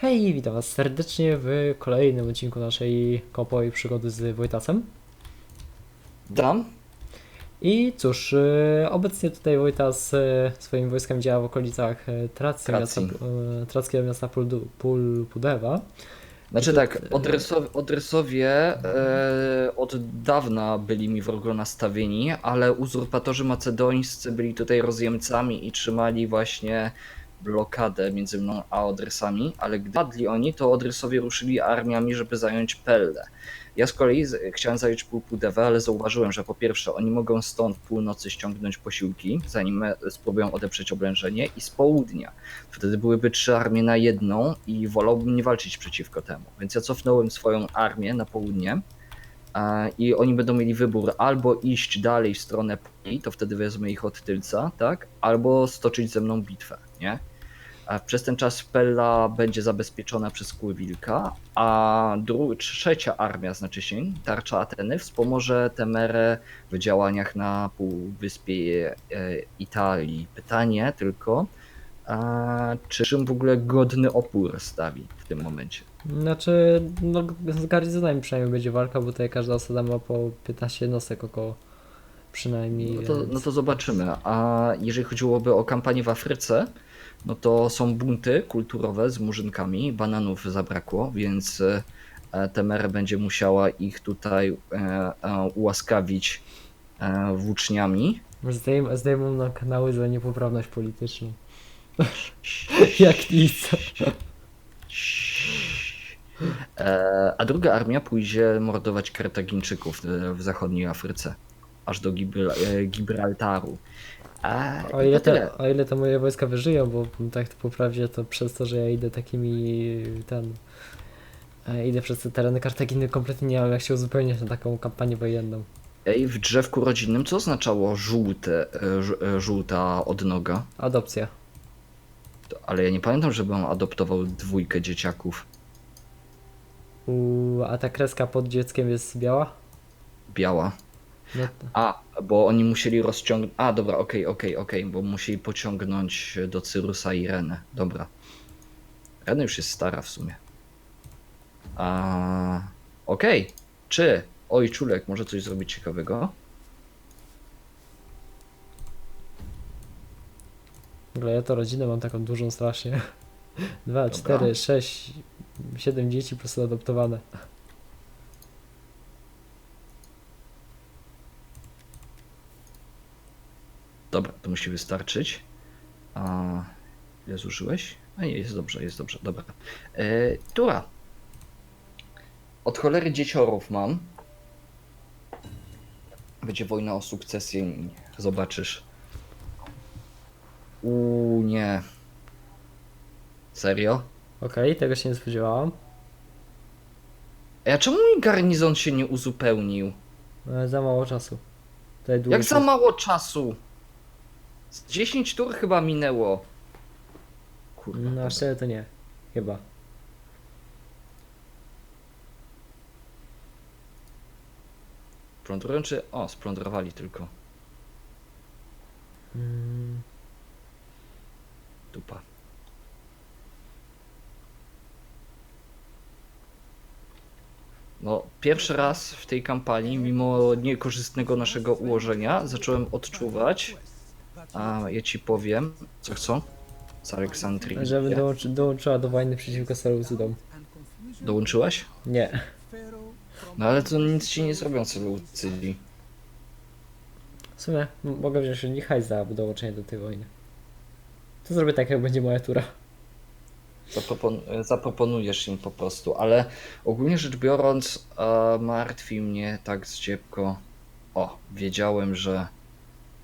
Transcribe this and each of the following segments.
Hej, witam was serdecznie w kolejnym odcinku naszej kopowej przygody z Wojtasem. Dam? I cóż, y, obecnie tutaj Wojtas y, swoim wojskiem działa w okolicach y, Tracji, miasta, trackiego miasta Pul, Pul, Pudewa. Znaczy tak, Odrysowie, Odrysowie e, od dawna byli mi wrogo nastawieni, ale uzurpatorzy macedońscy byli tutaj rozjemcami i trzymali właśnie blokadę między mną a Odrysami, ale gdy padli oni, to Odrysowie ruszyli armiami, żeby zająć Pellę. Ja z kolei chciałem zająć Pulpudewę, ale zauważyłem, że po pierwsze oni mogą stąd w północy ściągnąć posiłki, zanim e, spróbują odeprzeć oblężenie i z południa. Wtedy byłyby trzy armie na jedną i wolałbym nie walczyć przeciwko temu. Więc ja cofnąłem swoją armię na południe i oni będą mieli wybór albo iść dalej w stronę Poli, to wtedy wezmę ich od tylca, tak? Albo stoczyć ze mną bitwę, nie? Przez ten czas Pella będzie zabezpieczona przez kły wilka, a trzecia armia, znaczy się tarcza Ateny, wspomoże Temerę w działaniach na półwyspie e, Italii. Pytanie tylko, czy czym w ogóle godny opór stawi w tym momencie? Znaczy, no z garnizonami przynajmniej będzie walka, bo tutaj każda osada ma po 15 jednostek około przynajmniej. No to, więc- no to zobaczymy. A jeżeli chodziłoby o kampanię w Afryce, no to są bunty kulturowe z murzynkami, bananów zabrakło, więc e, Temerę będzie musiała ich tutaj e, e, ułaskawić e, włóczniami. Zdejm, zdejmą na kanały za niepoprawność polityczną. Jak nic. E, a druga armia pójdzie mordować Kartagińczyków e, w zachodniej Afryce, aż do Gibral, e, Gibraltaru. A, O ile, te, o ile to moje wojska wyżyją, bo tak to po prawdzie to przez to, że ja idę takimi ten. e, Idę przez te tereny Kartaginy, kompletnie nie mam jak się uzupełniać na taką kampanię wojenną. Ej, w drzewku rodzinnym co oznaczało żółte, e, e, żółta odnoga? Adopcja. To- Ale ja nie pamiętam, żebym adoptował dwójkę dzieciaków. U, a ta kreska pod dzieckiem jest biała? Biała. No, to- A, bo oni musieli rozciągnąć. A, dobra, okej, okej, okej, bo musieli pociągnąć do Cyrusa i Renę. Dobra. Rena już jest stara w sumie. A, okej. Czy oj, czulek może coś zrobić ciekawego? w ogóle ja to rodzinę mam taką dużą strasznie. Dwa, Dobra. cztery, sześć, siedem dzieci po prostu adoptowane. Dobra, to musi wystarczyć. A ile zużyłeś? A nie, jest dobrze, jest dobrze, dobra. E, Tura. Od cholery dzieciorów mam. Będzie wojna o sukcesję, zobaczysz. Uuu, nie. Serio? Okej, tego się nie spodziewałam. A czemu mi garnizon się nie uzupełnił? Ale za mało czasu. Tutaj Jak za mało czasu? Z 10 tur chyba minęło. Kurwa. No aż tyle to nie. Chyba. Czy... O, splądrowali tylko. Mm, Dupa. No, pierwszy raz w tej kampanii, mimo niekorzystnego naszego ułożenia, zacząłem odczuwać, a ja ci powiem, co chcą z Aleksandrii. żeby dołączy, dołączyła do wojny przeciwko Seleucydom. Dołączyłaś? Nie. No ale to nic ci nie zrobią Seleucydii. W sumie m- mogę wziąć od nich hajs za dołączenie do tej wojny. To zrobię tak, jak będzie moja tura. Zapropon- zaproponujesz im po prostu, ale ogólnie rzecz biorąc, e, martwi mnie tak zdziepko. O, wiedziałem, że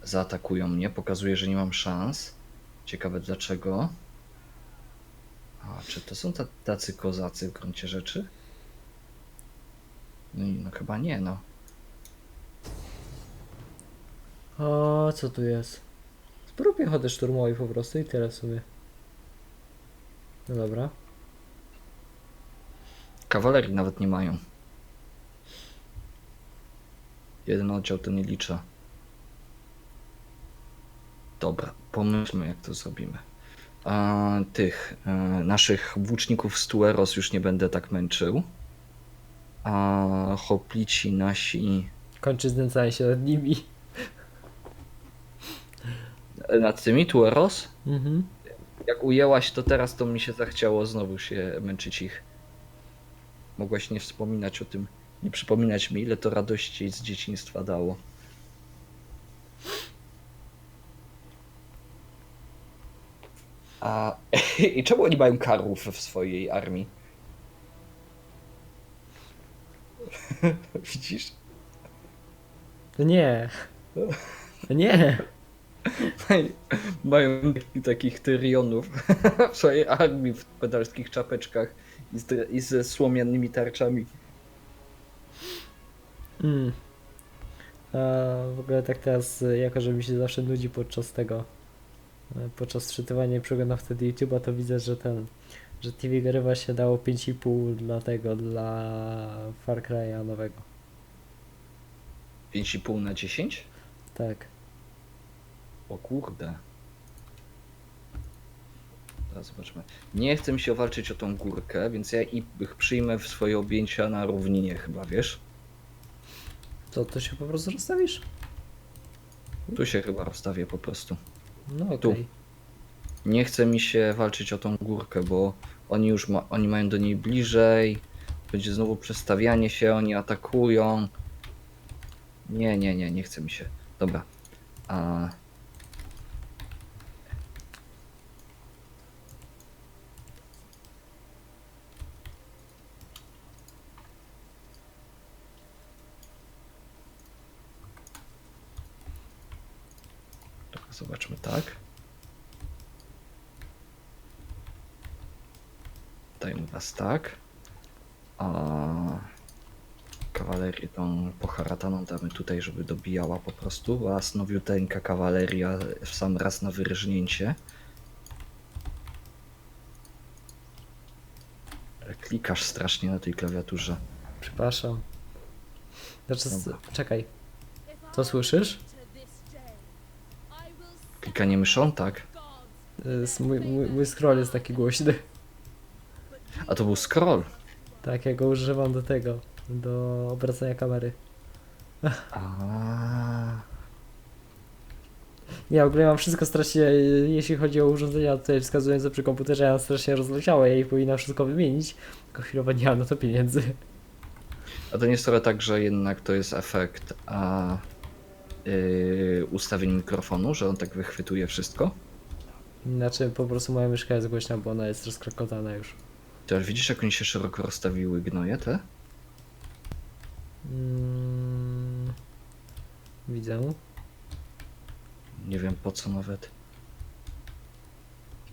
zaatakują mnie, pokazuje, że nie mam szans. Ciekawe dlaczego. A, czy to są ta- tacy kozacy w gruncie rzeczy? No, no chyba nie, no. O, co tu jest? Sporo piechoty szturmowej po prostu i tyle w sumie. No dobra. Kawalerii nawet nie mają. Jeden oddział to nie liczę. Dobra, pomyślmy jak to zrobimy. e, tych e, naszych włóczników z Tueros już nie będę tak męczył. A hoplici nasi Kończy znęcanie się nad nimi. nad tymi Tueros? Mhm. Jak ujęłaś to teraz, to mi się zachciało znowu się męczyć ich. Mogłaś nie wspominać o tym, nie przypominać mi, ile to radości z dzieciństwa dało. A i czemu oni mają karłów w swojej armii? Widzisz? No nie. No nie. Mają- Mają taki- takich tyrionów w swojej armii w pedalskich czapeczkach i, z, i ze słomianymi tarczami. Mm. A w ogóle tak teraz, jako że mi się zawsze nudzi podczas tego, podczas czytywania i przeglądam wtedy YouTube'a, to widzę, że ten, że TV Garywa się dało 5,5 dla tego, dla Far Cry'a nowego. 5,5 na 10? Tak. O kurde. Teraz zobaczmy. Nie chcę mi się walczyć o tą górkę, więc ja ich przyjmę w swoje objęcia na równinie chyba, wiesz? To to się po prostu rozstawisz? Tu się chyba rozstawię po prostu. No okej. Tu. Nie chce mi się walczyć o tą górkę, bo oni już ma, oni mają do niej bliżej. Będzie znowu przestawianie się, oni atakują. Nie, nie, nie, nie chce mi się. Dobra. A... Dobra, zobaczmy tak. Dajmy was tak. A kawalerię tą poharataną damy tutaj, żeby dobijała po prostu, a nowiuteńka kawaleria w sam raz na wyrżnięcie. Klikasz strasznie na tej klawiaturze. Przepraszam. Znaczy, Dobra. czekaj. To słyszysz? Klikanie myszą, tak? Y, s- Mój, mój, mój scroll jest taki głośny. A to był scroll. Tak, ja go używam do tego, do obracania kamery. A. Nie, w ogóle mam wszystko strasznie, jeśli chodzi o urządzenia tutaj wskazujące przy komputerze, ja mam strasznie rozleciałe, ja ich powinna wszystko wymienić, tylko chwilowo nie mam na to pieniędzy. A to nie jest trochę tak, że jednak to jest efekt a, yy, ustawień mikrofonu, że on tak wychwytuje wszystko? Znaczy, po prostu moja myszka jest głośna, bo ona jest rozkrakotana już. Ty ale widzisz, jak oni się szeroko rozstawiły gnoje te? Mm, widzę. Nie wiem po co nawet.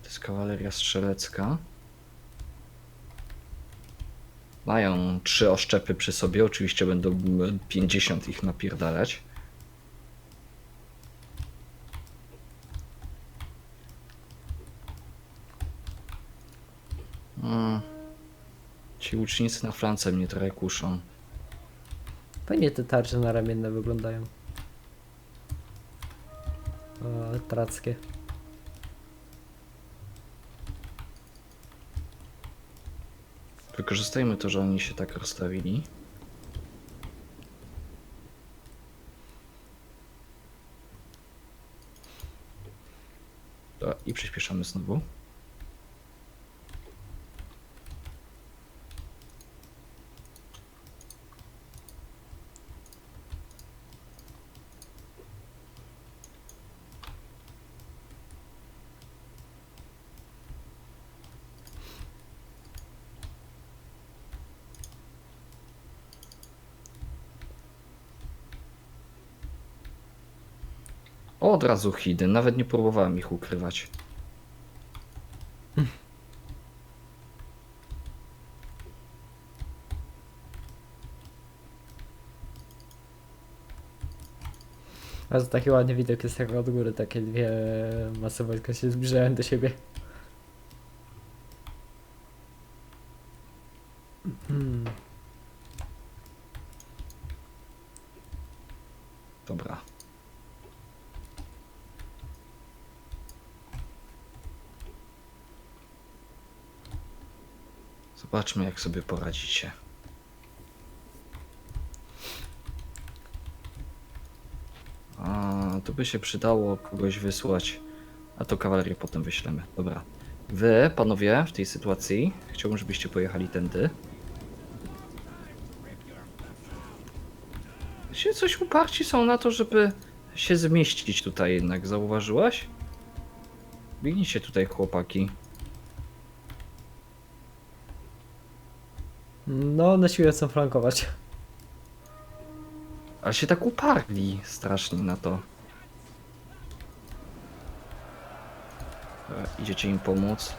To jest kawaleria strzelecka. Mają trzy oszczepy przy sobie, oczywiście będą mm, 50 ich napierdalać. Łucznicy na flance mnie trochę kuszą. Fajnie te tarcze naramienne wyglądają. O, trackie. Wykorzystajmy to, że oni się tak rozstawili. Dobra, I przyspieszamy znowu. O, od razu hidy, nawet nie próbowałem ich ukrywać. A to taki ładny widok jest jak od góry, takie dwie masy wojska się zbliżają do siebie. Hmm. Dobra. Zobaczmy, jak sobie poradzicie. A, tu by się przydało kogoś wysłać, a to kawalerię potem wyślemy. Dobra. Wy, panowie, w tej sytuacji, chciałbym, żebyście pojechali tędy. Się coś uparci są na to, żeby się zmieścić tutaj jednak, zauważyłaś? Biegnijcie tutaj, chłopaki. No, na siłę chcą flankować. Ale się tak uparli strasznie na to. Dobra, Idziecie im pomóc.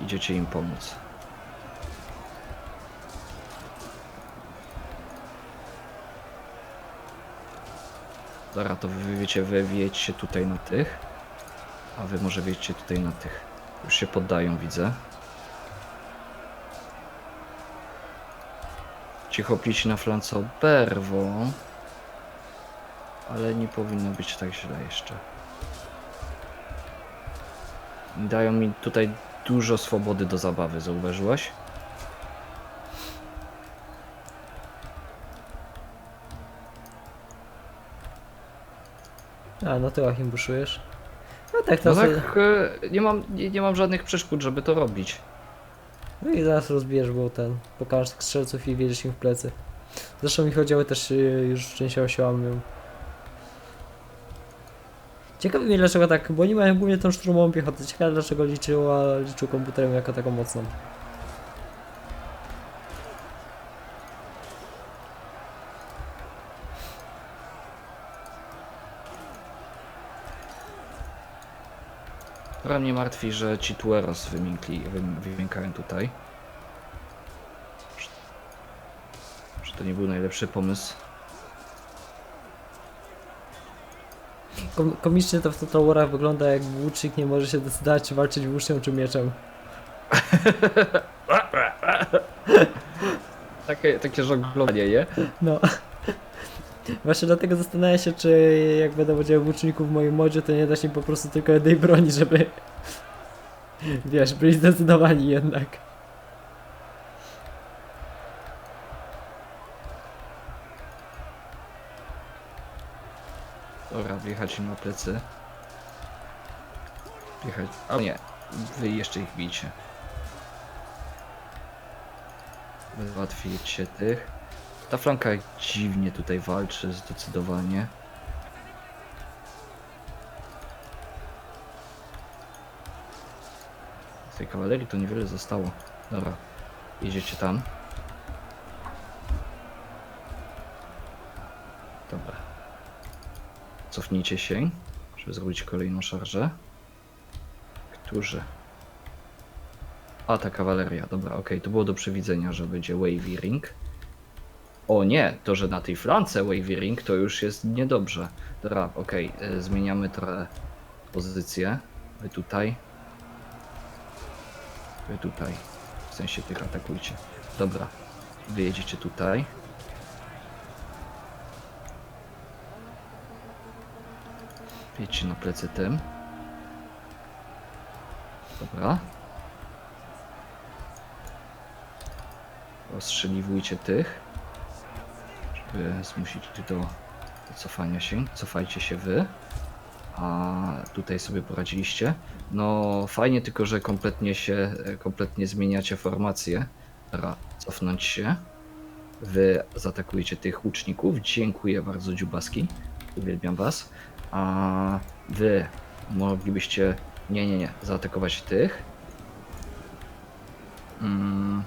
Idziecie im pomóc. Dobra, to wy wiecie, wy wiecie tutaj na tych. A wy może wiecie tutaj na tych. Już się poddają, widzę. Cicho plici na flance oberwą. Ale nie powinno być tak źle jeszcze. Dają mi tutaj dużo swobody do zabawy, zauważyłaś? A, na tyłach im buszujesz. No tak, No teraz... tak, e, nie mam, nie, nie mam żadnych przeszkód, żeby to robić. No i zaraz rozbijesz, bo ten... Pokażesz strzelców i wiedziesz im w plecy. Zresztą ich oddziały też y, już częściowo się łamią. Ciekawi mnie dlaczego tak, bo oni mają głównie tą szturmową piechotę. Ciekawe dlaczego liczyła, liczył komputerem jako taką mocną. Która mnie martwi, że ci Tueros wymiękli, wym- wymiękają tutaj. Że- Że to nie był najlepszy pomysł. Kom komicznie to w Total Warach wygląda jak łucznik nie może się decydować czy walczyć włócznią czy mieczem. Takie, takie żonglowanie, nie? No. Właśnie dlatego zastanawiam się, czy jak będę podział włóczników w moim modzie, to nie da się po prostu tylko jednej broni, żeby... Wiesz, byli zdecydowani jednak. Dobra, wjechać im na plecy. Wjechać. A nie, wy jeszcze ich bijcie. Załatwicie tych. Ta flanka dziwnie tutaj walczy, zdecydowanie. Z tej kawalerii to niewiele zostało. Dobra, jedziecie tam. Dobra. Cofnijcie się, żeby zrobić kolejną szarżę. Którzy? A, ta kawaleria, dobra, okej, to było do przewidzenia, że będzie wavy ring. O nie, to, że na tej flance wavy ring, to już jest niedobrze. Dobra, okej, e, zmieniamy trochę pozycję. Wy tutaj. Wy tutaj. W sensie tych atakujcie. Dobra, wy jedziecie tutaj. Wiecie na plecy tym. Dobra. Ostrzeliwujcie tych. Żeby zmusić do, do cofania się. Cofajcie się wy. A tutaj sobie poradziliście. No fajnie tylko, że kompletnie się, kompletnie zmieniacie formację. Dobra, cofnąć się. Wy zaatakujecie tych łuczników. Dziękuję bardzo dziubaski. Uwielbiam was. A wy moglibyście. Nie, nie, nie. Zaatakować tych. Mm.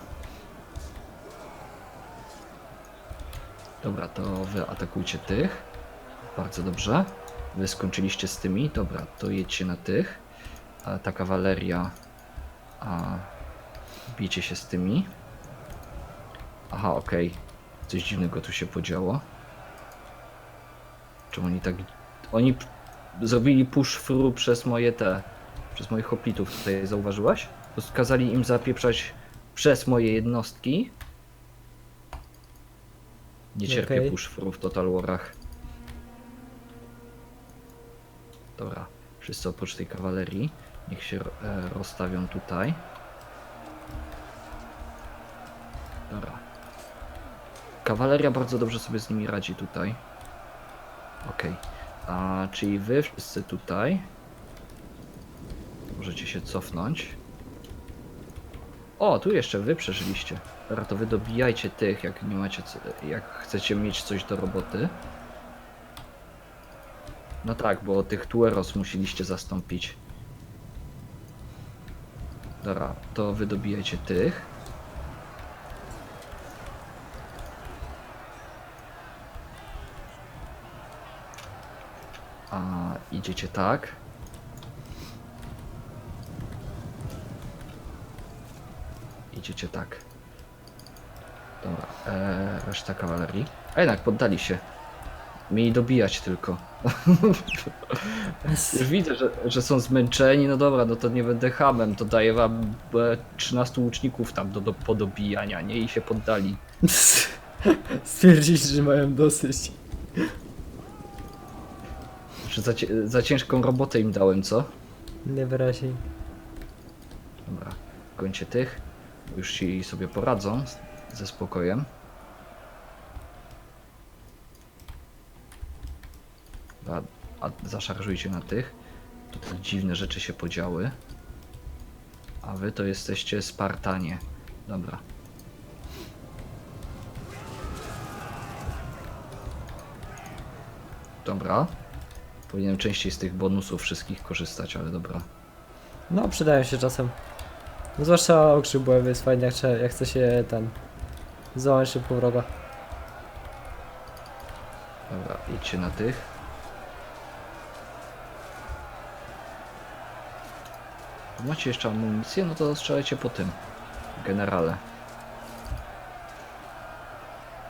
Dobra, to wy atakujcie tych. Bardzo dobrze. Wy skończyliście z tymi. Dobra, to jedźcie na tych. A ta kawaleria. A bijcie się z tymi. Aha, okej. Coś dziwnego tu się podziało. Czemu oni tak. Oni zrobili push through przez moje te. Przez moich hoplitów tutaj zauważyłaś? Po prostu kazali im zapieprzać przez moje jednostki. Nie cierpię Okej. push through w Total Warach. Dobra, wszyscy oprócz tej kawalerii. Niech się e, rozstawią tutaj. Dobra. Kawaleria bardzo dobrze sobie z nimi radzi tutaj. Okej. A czyli wy wszyscy tutaj. Możecie się cofnąć. O, tu jeszcze wy przeżyliście. Dobra, to wy dobijajcie tych, jak nie macie, co, jak chcecie mieć coś do roboty. No tak, bo tych Tueros musieliście zastąpić. Dobra, to wy dobijajcie tych. A idziecie tak. Idziecie tak. Dobra, e, reszta kawalerii. A jednak poddali się. Mieli dobijać tylko. Już widzę, że, że są zmęczeni. No dobra, no to nie będę hamem. To daję wam e, 13 łuczników tam do, do podobijania, nie? I się poddali. Stwierdzić, że mają dosyć. Że za, cie- za ciężką robotę im dałem, co? Najwyraźniej. Dobra, kończę tych. Już ci sobie poradzą z- ze spokojem. A, a zaszarżujcie na tych. Dziwne rzeczy się podziały. A wy to jesteście Spartanie. Dobra. Dobra. Powinienem częściej z tych bonusów wszystkich korzystać, ale dobra. No, przydają się czasem. No, zwłaszcza okrzyk byłem jest fajnie, jak, jak chce się ten... Załamać szybko wroga. Dobra, idźcie na tych. Macie jeszcze amunicję? No to strzelajcie po tym. Generale.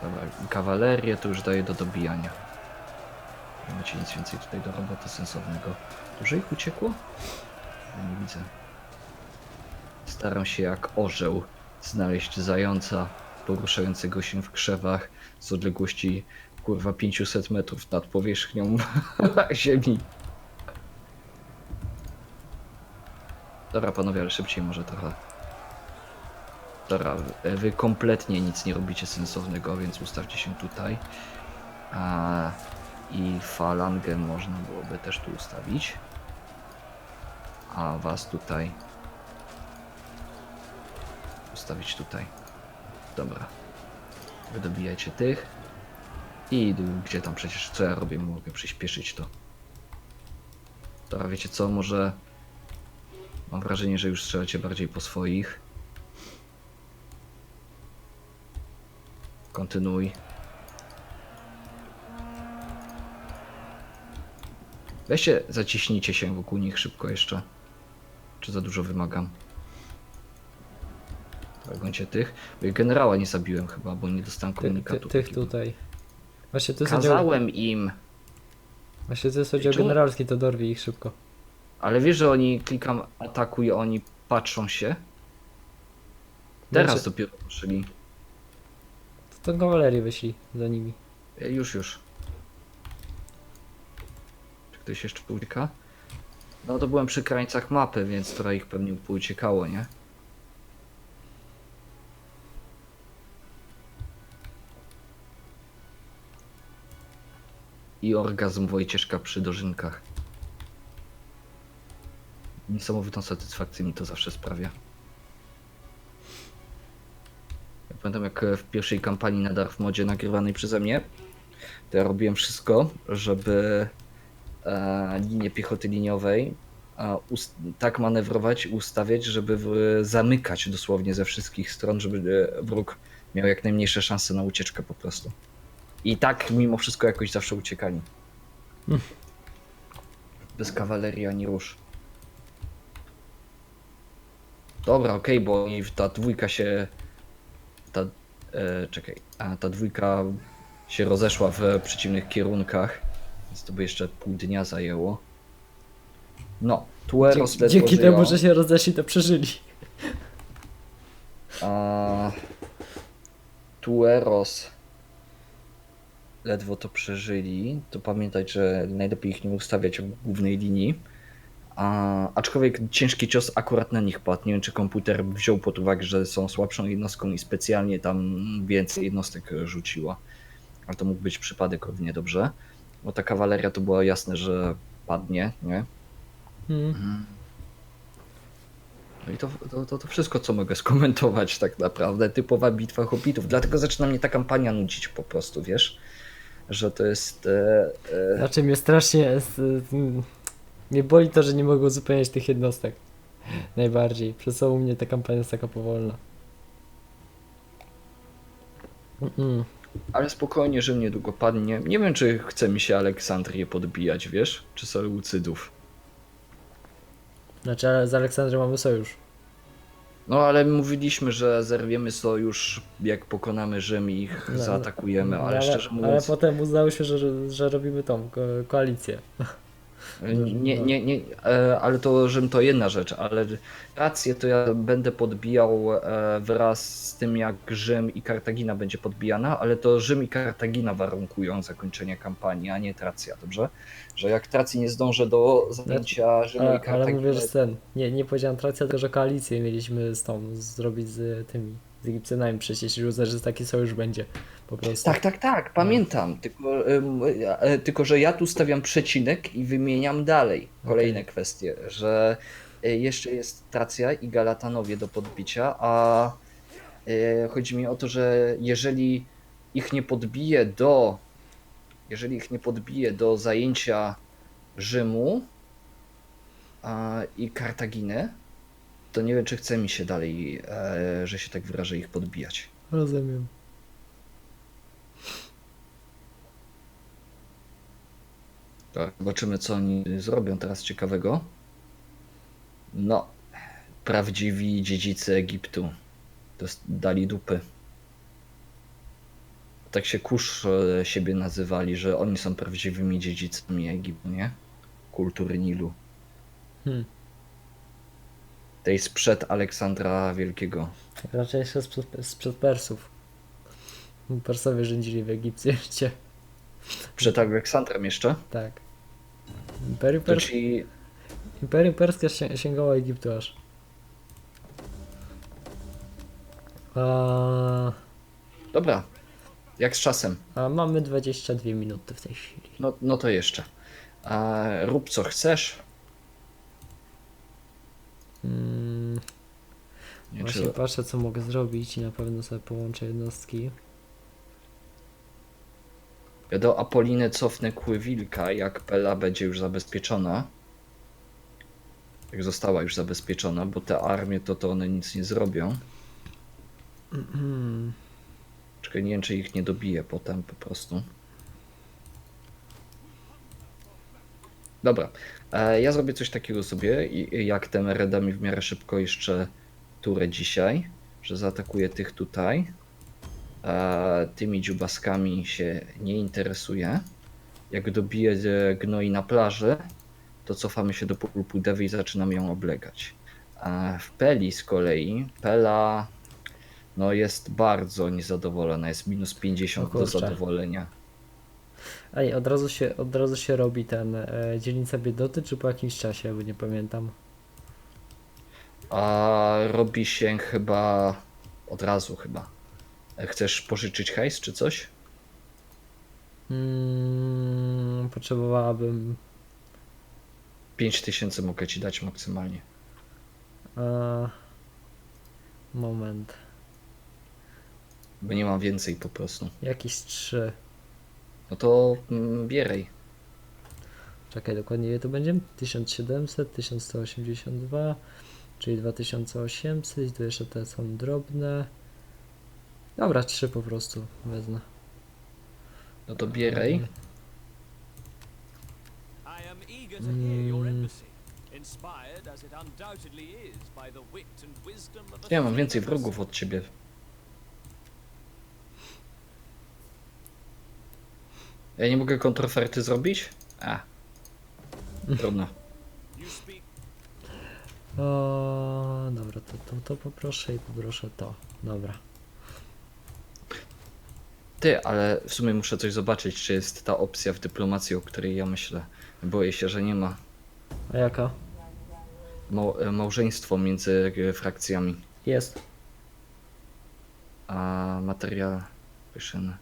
Dobra, kawalerię to już daję do dobijania. Nie macie nic więcej tutaj do roboty sensownego. Dużo ich uciekło? Ja nie widzę. Staram się jak orzeł znaleźć zająca poruszającego się w krzewach z odległości kurwa 500 metrów nad powierzchnią ziemi. Dobra panowie, ale szybciej może trochę. Dobra, wy- kompletnie nic nie robicie sensownego, więc ustawcie się tutaj. A, I falangę można byłoby też tu ustawić. A was tutaj ustawić tutaj. Dobra. Wy dobijajcie tych. I gdzie tam przecież co ja robię, mogę przyspieszyć to. Dobra, wiecie co, może mam wrażenie, że już strzelacie bardziej po swoich. Kontynuuj. Weźcie, zaciśnijcie się wokół nich szybko jeszcze. Czy za dużo wymagam? Gońcie tych. Bo ja generała nie zabiłem chyba, bo nie dostałem Ty, ty, komunikatu. tych takiego. tutaj. Właśnie oddział, Kazałem im, właśnie to jest oddział Czemu- generalski, to dorwij ich szybko. ale wiesz, że oni klikam atakuj, oni patrzą się. Teraz Znaczy- dopiero ruszyli. To tą kawalerię wyślij za nimi. E, Już, już. Czy ktoś jeszcze ucieka? No to byłem przy krańcach mapy, więc trochę ich pewnie pouciekało, nie? I orgazm Wojcieszka przy dożynkach. Niesamowitą satysfakcję mi to zawsze sprawia. Ja pamiętam jak w pierwszej kampanii na Dark Modzie nagrywanej przeze mnie, to ja robiłem wszystko, żeby e, linię piechoty liniowej tak manewrować, ustawiać, żeby zamykać dosłownie ze wszystkich stron, żeby e, wróg miał jak najmniejsze szanse na ucieczkę po prostu. I tak mimo wszystko jakoś zawsze uciekali. Hmm. Bez kawalerii ani róż. Dobra, okej, bo oni- ta dwójka się. Ta. E, czekaj. A ta dwójka się rozeszła w przeciwnych kierunkach. Więc to by jeszcze pół dnia zajęło. No, Tueros Dzięki, ledwo dzięki żyją, temu, że się rozeszli, to przeżyli. A... Tueros ledwo to przeżyli. To pamiętać, że najlepiej ich nie ustawiać w głównej linii. A, aczkolwiek ciężki cios akurat na nich padł. Nie wiem, czy komputer wziął pod uwagę, że są słabszą jednostką i specjalnie tam więcej jednostek rzuciła. Ale to mógł być przypadek równie dobrze. Bo ta kawaleria to było jasne, że padnie, nie? Hmm. No i to, to, to, to wszystko, co mogę skomentować tak naprawdę. Typowa bitwa hobbitów. Dlatego zaczyna mnie ta kampania nudzić po prostu, wiesz? Że to jest... E, e, Znaczy mnie strasznie... mm, Mnie boli to, że nie mogę uzupełniać tych jednostek. Najbardziej. Przez co u mnie ta kampania jest taka powolna. Mm-mm. Ale spokojnie, że niedługo padnie. Nie wiem, czy chce mi się Aleksandrię podbijać, wiesz? Czy Seleucydów. Znaczy, ale z Aleksandrem mamy sojusz. No ale mówiliśmy, że zerwiemy sojusz, jak pokonamy Rzym i ich No, zaatakujemy, No, ale, szczerze ale mówiąc, potem uznało się, że, że, że robimy tą ko koalicję. Nie, nie, nie, e, ale to Rzym to jedna rzecz, ale rację to ja będę podbijał e, wraz z tym, jak Rzym i Kartagina będzie podbijana, ale to Rzym i Kartagina warunkują zakończenie kampanii, a nie Tracja, dobrze? Że jak Tracji nie zdążę do zajęcia Rzymu i Ale, ale Kartaginy, mówię, że ten. Nie, nie powiedziałem tracja, tylko że koalicję mieliśmy z tą zrobić z tymi. Z Egipcjanami przecież, że taki sojusz będzie. Po prostu. Tak, tak, tak, pamiętam. Tylko, e, tylko, że ja tu stawiam przecinek i wymieniam dalej kolejne kwestie, że e, jeszcze jest Tracja i Galatanowie do podbicia, a e, chodzi mi o to, że jeżeli ich nie podbije do jeżeli ich nie podbije do zajęcia Rzymu i Kartaginy, to nie wiem, czy chce mi się dalej, że się tak wyrażę, ich podbijać. Rozumiem. Tak, zobaczymy co oni zrobią teraz ciekawego. No, prawdziwi dziedzice Egiptu. To jest- dali dupy. Tak się kurz siebie nazywali, że oni są prawdziwymi dziedzicami Egiptu, nie? Kultury Nilu. Hmm. Tej sprzed Aleksandra Wielkiego. Raczej jeszcze sprzed, sprzed Persów. Persowie rządzili w Egipcie. Przed Aleksandrem jeszcze? Tak. Imperium, To Pers ci Imperium Perskie się- sięgało Egiptu aż. A, Dobra. Jak z czasem? a mamy 22 minuty w tej chwili. No, no to jeszcze. A, rób co chcesz. Mm, Nie, właśnie czy... patrzę co mogę zrobić i na pewno sobie połączę jednostki. Ja do Apoliny cofnę kły wilka, jak Pela będzie już zabezpieczona. Jak została już zabezpieczona, bo te armie to, to one nic nie zrobią. Mm, Czekaj, nie wiem, czy ich nie dobije potem po prostu. Dobra, e, ja zrobię coś takiego sobie, jak Temereda mi w miarę szybko jeszcze turę dzisiaj, że zaatakuję tych tutaj. E, tymi dziubaskami się nie interesuje. Jak dobiję e, gnoi na plaży, to cofamy się do pulpu Dewy i zaczynamy ją oblegać. E, w Peli z kolei, Pela no jest bardzo niezadowolona, jest minus 50 O do zadowolenia. Nie, od razu się, od razu się robi ten e, dzielnica biedoty, czy po jakimś czasie, bo nie pamiętam. A robi się chyba od razu chyba. Chcesz pożyczyć hajs czy coś? Mm, potrzebowałabym. 5000 mogę ci dać maksymalnie. E, moment. Bo nie mam więcej po prostu. Jakieś trzy. No to mm, bieraj. Czekaj, dokładnie ile to będzie? 1700, 1182, czyli 2800 i tu jeszcze te są drobne. Dobra, trzy po prostu wezmę. No to bieraj. Mm. Ja mam więcej wrogów od ciebie. Ja nie mogę kontroferty zrobić? A. Trudno. O, dobra, to, to, to poproszę i poproszę to. Dobra. Ty, ale w sumie muszę coś zobaczyć, czy jest ta opcja w dyplomacji, o której ja myślę. Boję się, że nie ma. A jaka? mał, e, małżeństwo między e, frakcjami. Jest. A material Vision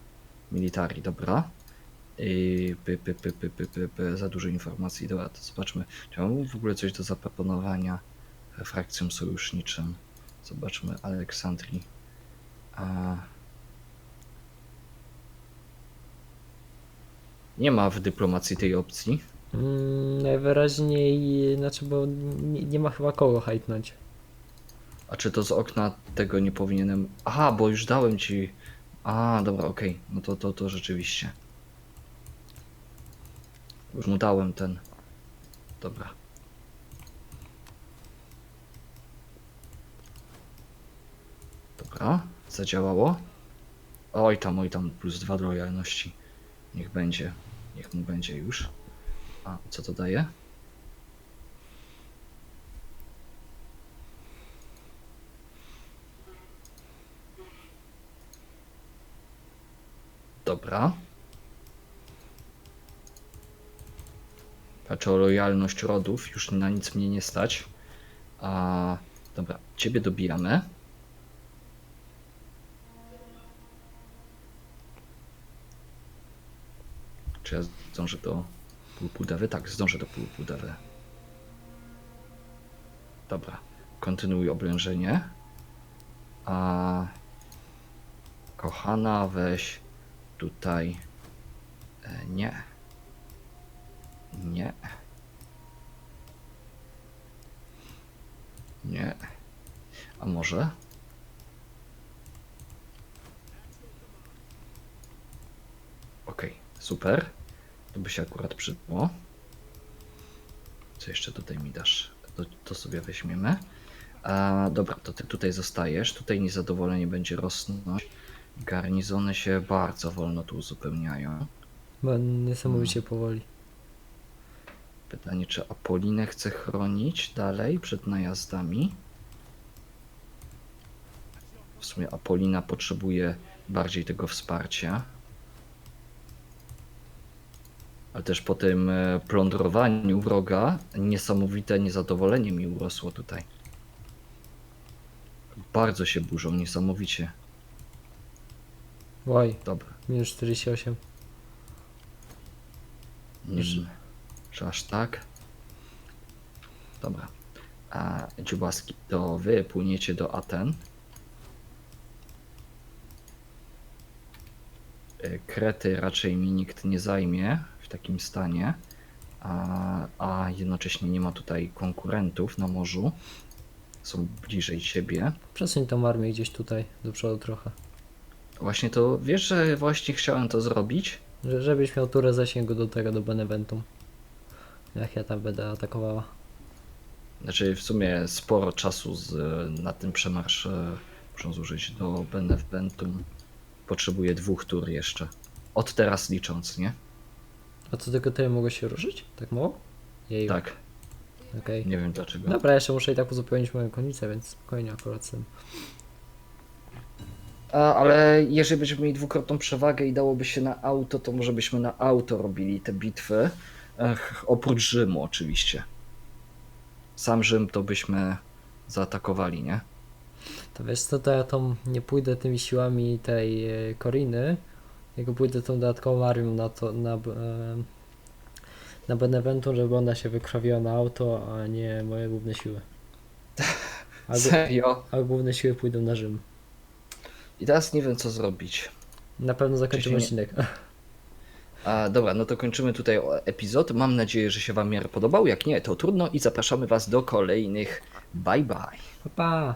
Military, dobra. I py, py, py, py, py, py, py, za dużo informacji, dobra, to zobaczmy. Czy mam w ogóle coś do zaproponowania e, frakcjom sojuszniczym? Zobaczmy Aleksandrii. A... Nie ma w dyplomacji tej opcji. Mm, najwyraźniej, znaczy, bo nie, nie ma chyba kogo hajtnąć. A czy to z okna tego nie powinienem. Aha, bo już dałem ci. A, dobra, okej. No to, to, to rzeczywiście. Już mu dałem ten. Dobra. Dobra, zadziałało. Oj tam, oj tam, plus dwa do lojalności. Niech będzie. Niech mu będzie już. A co to daje? Dobra. Patrzę o lojalność rodów, już na nic mnie nie stać. A dobra, ciebie dobijamy. Czy ja zdążę do półpudewy? Tak, zdążę do półpudewy. Dobra, kontynuuj oblężenie. A kochana, weź tutaj. E, nie. Nie. Nie. A może? Okej, super. To by się akurat przydało. Co jeszcze tutaj mi dasz? To, to sobie weźmiemy. A, dobra, to ty tutaj zostajesz. Tutaj niezadowolenie będzie rosnąć. Garnizony się bardzo wolno tu uzupełniają. Bo niesamowicie powoli. Pytanie, czy Apolinę chce chronić dalej przed najazdami? W sumie Apolina potrzebuje bardziej tego wsparcia. Ale też po tym e, plądrowaniu wroga niesamowite niezadowolenie mi urosło tutaj. Bardzo się burzą, niesamowicie. Oj, Dobra. minus 48. Nie wiem, czy aż tak. Dobra. A dziubaski, to wy płyniecie do Aten. Y, Krety raczej mi nikt nie zajmie w takim stanie, a, a jednocześnie nie ma tutaj konkurentów na morzu. Są bliżej siebie. Przesuń tą armię gdzieś tutaj do przodu trochę. Właśnie to wiesz, że właśnie chciałem to zrobić? Że, żebyś miał turę zasięgu do tego, do Beneventum. Jak ja tam będę atakowała. Znaczy w sumie sporo czasu z, na ten przemarsz e, muszą zużyć do Beneventum. Potrzebuję dwóch tur jeszcze. Od teraz licząc, nie? A co tylko tyle mogło się ruszyć? Tak mało? Jej. Tak, Okej. nie wiem dlaczego. Dobra, jeszcze muszę i tak uzupełnić moją konicę, więc spokojnie akurat z tym. A, ale jeżeli będziemy mieli dwukrotną przewagę i dałoby się na auto, to może byśmy na auto robili te bitwy. Ech, oprócz Rzymu oczywiście. Sam Rzym to byśmy zaatakowali, nie? To wiesz co, to ja tą nie pójdę tymi siłami tej e, Koriny, tylko pójdę tą dodatkową armią na to, na, e, na Beneventum, żeby ona się wykrwawiła na auto, a nie moje główne siły. A, Serio? a główne siły pójdą na Rzym. I teraz nie wiem co zrobić. Na pewno zakończymy odcinek. A, dobra, no to kończymy tutaj epizod. Mam nadzieję, że się Wam w miarę podobał. Jak nie, to trudno i zapraszamy Was do kolejnych. Bye bye. Pa, pa.